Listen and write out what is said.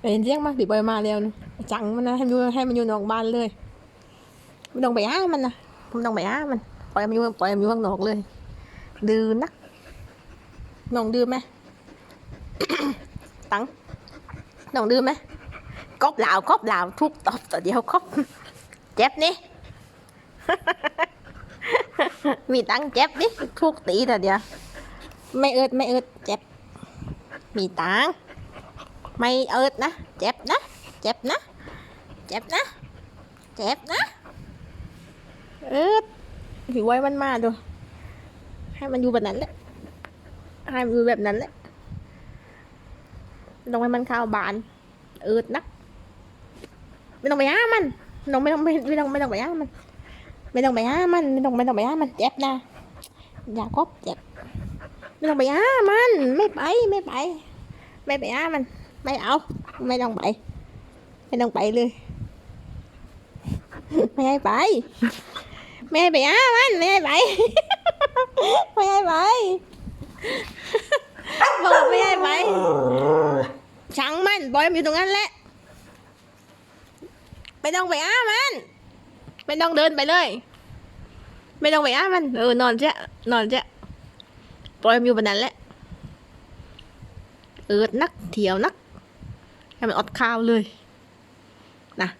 เห็นเสียงมาบีบอยมาแล้วจังมันนะให้มันอยู่ให้มันอยู่นอกบ้านเลยไม่ต้องไปอ้ามันนะไม่ต้องไปอ้ามันปล่อยมันอยู่ปล่อยมันอยู่ข้างนอกเลย ดื้อนักน้องดื้อไหมตังน้องดื้อไหมกบเหล่ากบเหล่าทุกตอบต่อเดียวกบเจ็บนี่มีตังเจ็บนี่ทุกตีแต่เดียวไม่เอิดไม่เอิดเจ็บมีตังค์ ไม่เอิดนะ เจ็บนะ เจ็บนะ เจ็บนะ เจ็บนะ เอิดผีไว้มันมาดู ให้มันอยู่แบบนั้นแหละ ให้มันอยู่แบบนั้นแหละต้องให้มันเข้าวบาน เอิดนะ ไม่ต้องไปหามันไม่ต้องไม่ต้องไม่ไม่ต้องไม่ต้องไปหามัน ไม่ต้องไปหามัน ไม่ต้องไม่ต้องไปหามัน เจ็บนะ อย่าคบเจ็บ ไม่ต้องไปหามัน ไม่ไป ไม่ไป ไม่ไปหามัน ไม่เอา ไม่ต้องไป ไม่ต้องไปเลย ไม่ให้ไป ไม่ให้ไปหามันไม่ให้ไป ไม่ให้ไป บอกไม่ให้ไปช่างมันปล่อยมันอยู่ตรงนั้นแหละ ไม่ต้องไปหามัน ไม่ต้องเดินไปเลย ไม่ต้องไปอ้ามัน เออนอนเจ้นอนเจ้ปล่อยมันอยู่บนนั้นแหละเอิดนักเถียวนัก ให้มันอดข้าวเลย นะ